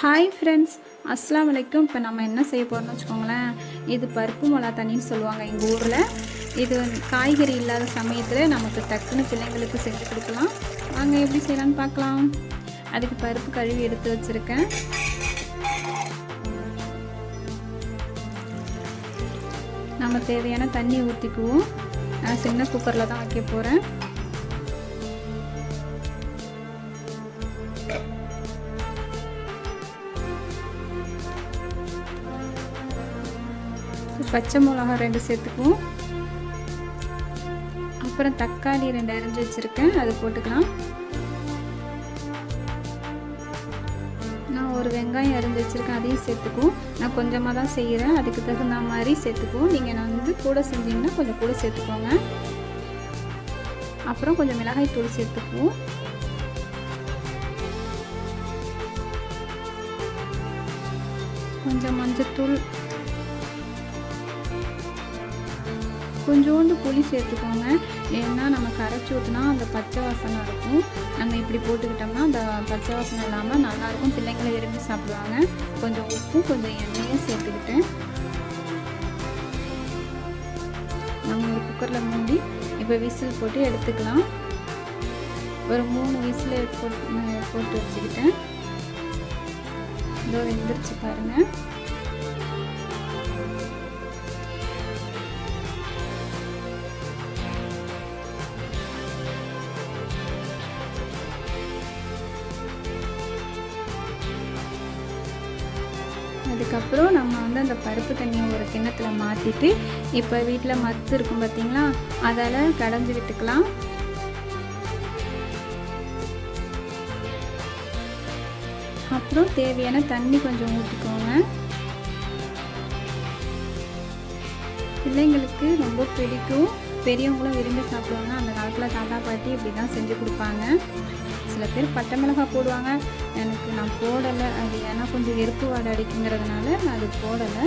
Hi friends அஸ்லாம் வலைக்கும் இப்போ நம்ம என்ன செய்ய போகிறோம்னு வச்சுக்கோங்களேன். இது பருப்பு மிளகா தண்ணின்னு சொல்லுவாங்க எங்கள் ஊரில். இது வந்து காய்கறி இல்லாத சமயத்தில் நமக்கு டக்குன்னு பிள்ளைங்களுக்கு செஞ்சு கொடுக்கலாம். வாங்க எப்படி செய்யலாம்னு பார்க்கலாம். அதுக்கு பருப்பு கழுவி எடுத்து வச்சுருக்கேன். நம்ம தேவையான தண்ணி ஊற்றிக்குவோம் நான் சின்ன குக்கரில் தான் வைக்க போகிறேன் பச்சை மிளகா ரெண்டு சேர்த்துக்குவோம். அப்புறம் தக்காளி ரெண்டு அரிஞ்சு வச்சுருக்கேன். அது போட்டுக்கலாம். நான் ஒரு வெங்காயம் அரிஞ்சு வச்சுருக்கேன். அதையும் சேர்த்துக்குவோம். நான் கொஞ்சமாக தான் செய்கிறேன் அதுக்கு தகுந்த மாதிரி சேர்த்துக்குவோம். நீங்கள் நான் வந்து கூட செஞ்சீங்கன்னா கொஞ்சம் கூட சேர்த்துக்கோங்க. அப்புறம் கொஞ்சம் மிளகாய் தூள் சேர்த்துக்குவோம். கொஞ்சம் மஞ்சத்தூள் கொஞ்சோண்டு புளி சேர்த்துக்கோங்க. ஏன்னா நம்ம கரைச்சி ஊற்றினா அந்த பச்சை வாசனை இருக்கும். நம்ம இப்படி போட்டுக்கிட்டோம்னா அந்த பச்சை வாசனை இல்லாமல் நல்லாயிருக்கும். பிள்ளைங்களை விரும்பி சாப்பிடுவாங்க. கொஞ்சம் உப்பும் கொஞ்சம் எண்ணெயும் சேர்த்துக்கிட்டேன் நம்ம ஒரு குக்கரில் மூடி இப்போ விசில் போட்டு எடுத்துக்கலாம். ஒரு மூணு விசில் போட்டு போட்டு வச்சுக்கிட்டேன். இதோ வெந்துருச்சு பாருங்கள் அதுக்கப்புறம் நம்ம வந்து அந்த பருப்பு தண்ணியை ஒரு கிண்ணத்தில் மாற்றிட்டு இப்போ வீட்டில் மத்து இருக்கும் பார்த்தீங்களா அதால் கடைஞ்சி விட்டுக்கலாம். அப்புறம் தேவையான தண்ணி கொஞ்சம் ஊற்றிக்கோங்க பிள்ளைங்களுக்கு ரொம்ப பிடிக்கும். பெரியவங்களும் விரும்பி சாப்பிடுவாங்க. அந்த காலத்தில் தாத்தா பாட்டி இப்படி தான் செஞ்சு கொடுப்பாங்க. சில பேர் பட்டை மிளகாய் போடுவாங்க. எனக்கு நான் போடலை. அது ஏன்னா கொஞ்சம் எருப்பு வாடை அடிக்குங்கிறதுனால நான் அது போடலை.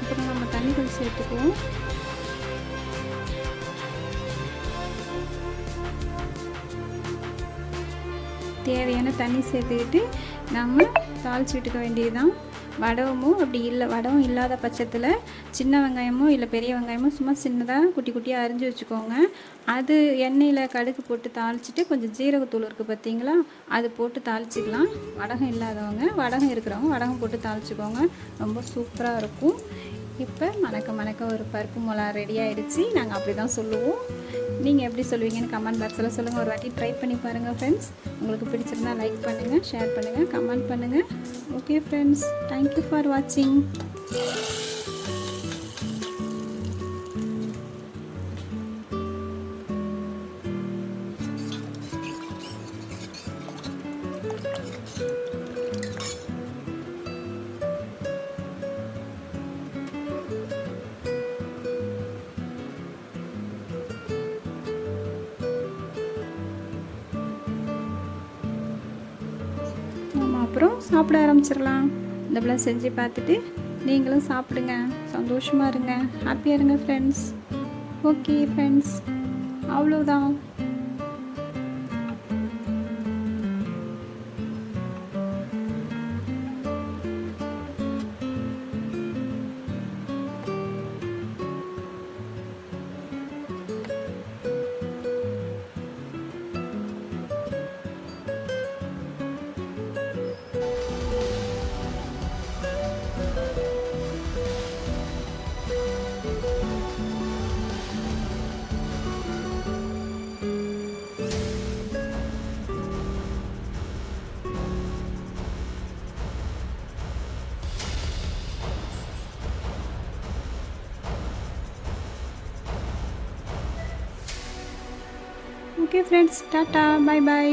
அப்புறம் நம்ம தண்ணி கொஞ்சம் சேர்த்துக்குவோம். தேவையான தண்ணி சேர்த்துக்கிட்டு நம்ம தாளிச்சு விட்டுக்க வேண்டியதுதான். வடவமும் அப்படி இல்லை வடவும் இல்லாத பட்சத்தில் சின்ன வெங்காயமோ இல்லை பெரிய வெங்காயமோ சும்மா சின்னதாக குட்டி குட்டியாக அரிஞ்சு வச்சுக்கோங்க. அது எண்ணெயில் கடுகு போட்டு தாளிச்சிட்டு கொஞ்சம் ஜீரகத்தூள் இருக்குது பார்த்தீங்களா அது போட்டு தாளிச்சிக்கலாம். வடகம் இல்லாதவங்க வடகம் இருக்கிறவங்க வடகம் போட்டு தாளிச்சிக்கோங்க. ரொம்ப சூப்பராக இருக்கும். இப்போ மணக்க மணக்க ஒரு பருப்பு மிளகா ரெடி ஆகிடுச்சி நாங்கள் அப்படி தான் சொல்லுவோம். நீங்கள் எப்படி சொல்லுவீங்கன்னு கமெண்ட் பாக்ஸில் சொல்லுங்கள் ஒரு வாட்டி ட்ரை பண்ணி பாருங்கள் ஃப்ரெண்ட்ஸ் உங்களுக்கு பிடிச்சிருந்தா லைக் பண்ணுங்கள் ஷேர் பண்ணுங்கள் கமெண்ட் பண்ணுங்கள் ஓகே ஃப்ரெண்ட்ஸ் தேங்க்யூ ஃபார் வாட்சிங் அப்புறம் சாப்பிட ஆரம்பிச்சிடலாம். இந்த போல் செஞ்சு பார்த்துட்டு நீங்களும் சாப்பிடுங்க. சந்தோஷமாக இருங்க. ஹாப்பியாக இருங்க ஃப்ரெண்ட்ஸ் ஓகே ஃப்ரெண்ட்ஸ் அவ்வளோதான் okay friends tata bye bye